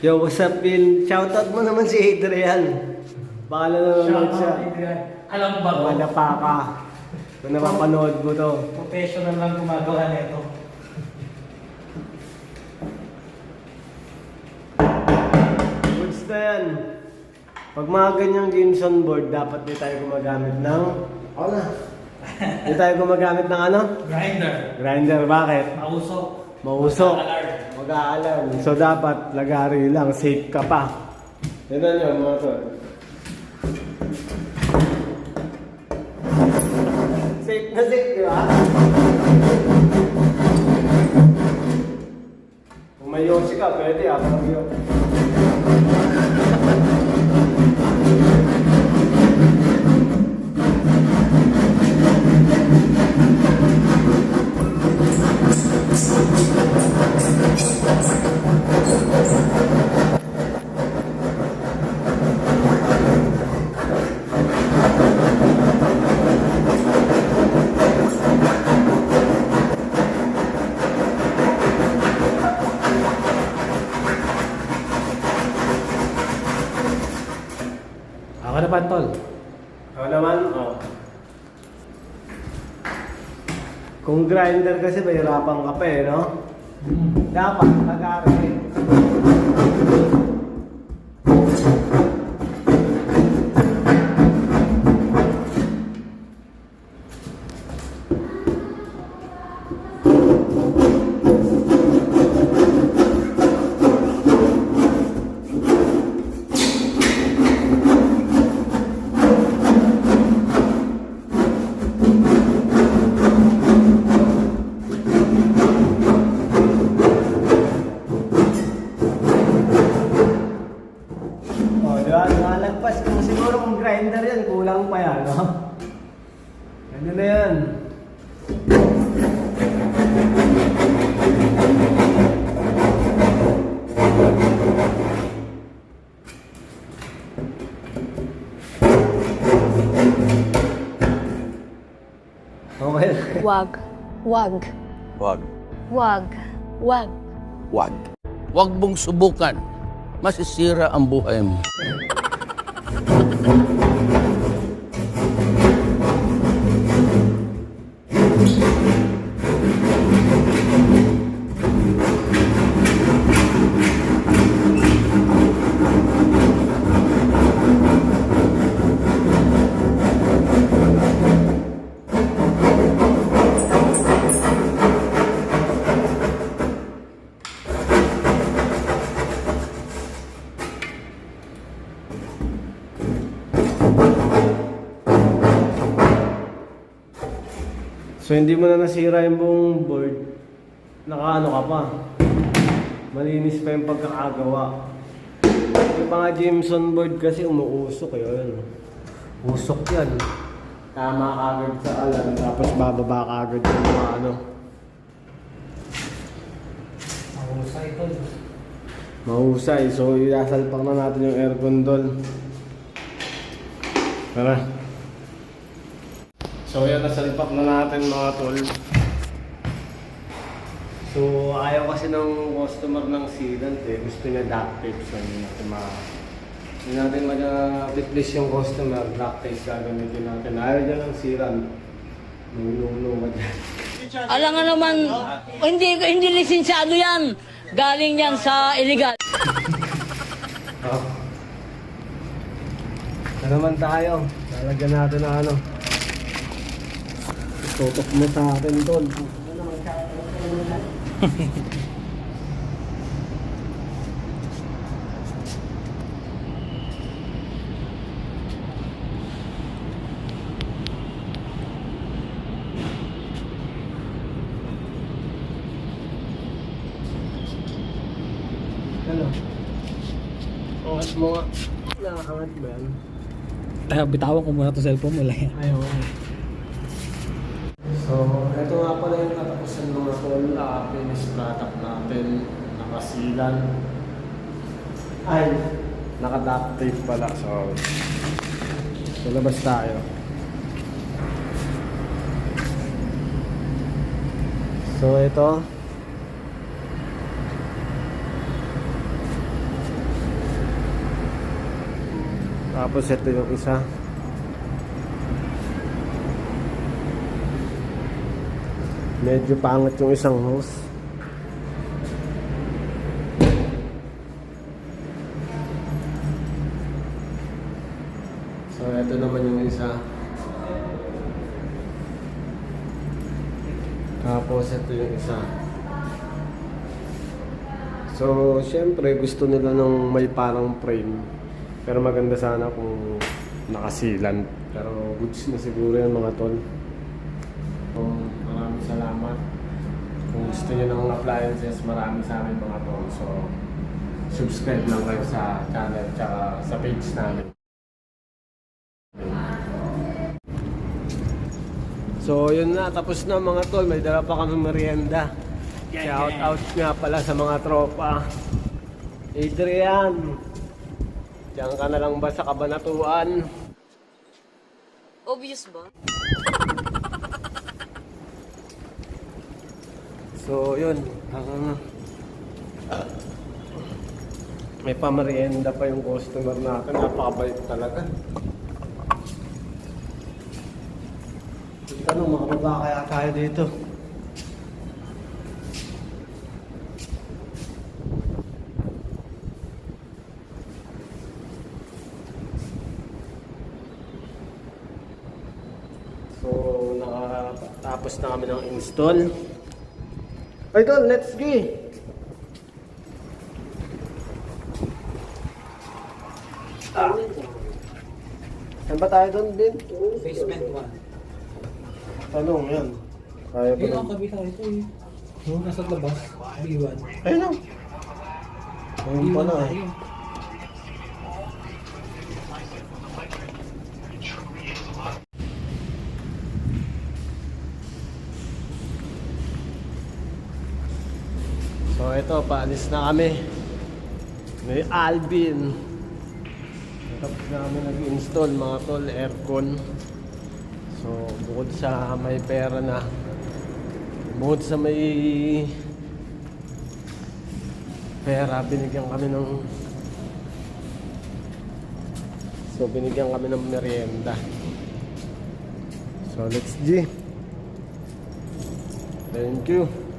Yo, what's up, Bill? Shoutout mo naman si Adrian. Baka nanonood siya. Alam ba ko? Wala pa ka. Kung napapanood mo to. Professional lang gumagawa nito. Goods na yan. Pag mga ganyang games on board, dapat di tayo gumagamit ng... Ako na. Di tayo gumagamit ng ano? Grinder. Grinder. Bakit? Mausok. Mausok. Mag-aalarm. So dapat lagari lang. Safe ka pa. Tignan nyo mga tol. Safe na safe, di ba? Kung may yosi ka, pwede ah. Pag na pantol. Ako naman, oh. Kung grinder kasi mahirapan ka pa eh, no? Dapat, lagari. Oh, Wag. Wag. Wag. Wag. Wag. Wag. Huwag mong subukan. Masisira ang buhay mo. So hindi mo na nasira yung buong board. Nakaano ka pa. Malinis pa yung pagkakagawa. Yung mga Jameson board kasi umuusok yun. Usok yan. Tama kagad sa alam, tapos bababa kagad yung mga ano. Mahusay ito. Mahusay. So isasalpak na natin yung aircon doon. Tara. So yan, nasalpak na natin mga tol. So ayaw kasi ng customer ng sealant eh. Gusto niya duct tape. So hindi natin ma... Hindi natin ma-replace yung customer. Duct tape gagamitin natin. Ayaw niya ng sealant. Nulunong ka dyan. Alam nga naman, hindi hindi lisensyado yan. Galing yan sa illegal. Oh. Na naman tayo. Lalagyan natin ng ano. Tutok mo sa akin, tol. Ano? Angat mo nga. Nakakangat ba yan? Kaya bitawan ko muna itong cellphone mo lang yan. Ayaw. So, ito nga pala yung natapos yung mga soul uh, ah, finish product natin. Nakasilan. Ay, naka-duct tape pala. So, so labas tayo. So, ito. Tapos ito yung isa. Medyo pangat yung isang hose. So ito naman yung isa. Tapos ito yung isa. So, syempre gusto nila nung may parang frame. Pero maganda sana kung nakasilan. Pero goods na siguro yan mga tol. So, maraming salamat. Kung gusto nyo ng appliances, marami sa amin mga tol. So, subscribe lang kayo sa channel tsaka sa page namin. So, yun na. Tapos na mga tol. May dala pa kami merienda. Shout out nga pala sa mga tropa. Adrian. Diyan ka na lang ba sa kabanatuan? Obvious ba? So, yun. Ang may pamerienda pa yung customer natin. Napakabait talaga. Tanong, makababa kaya tayo dito? So, nakatapos na kami ng install. Idol, let's go! Ah. Saan ba tayo doon, Ben? Basement 1. Tanong yan. Kaya ba Ayun ang doon? kabita ito eh. Nasa labas. B1. Ayun na. Ayun pala eh. Ayun. So ito, paalis na kami. May Alvin. Tapos na kami nag-install mga tol, aircon. So bukod sa may pera na, bukod sa may pera, binigyan kami ng So binigyan kami ng merienda. So let's G. Thank you.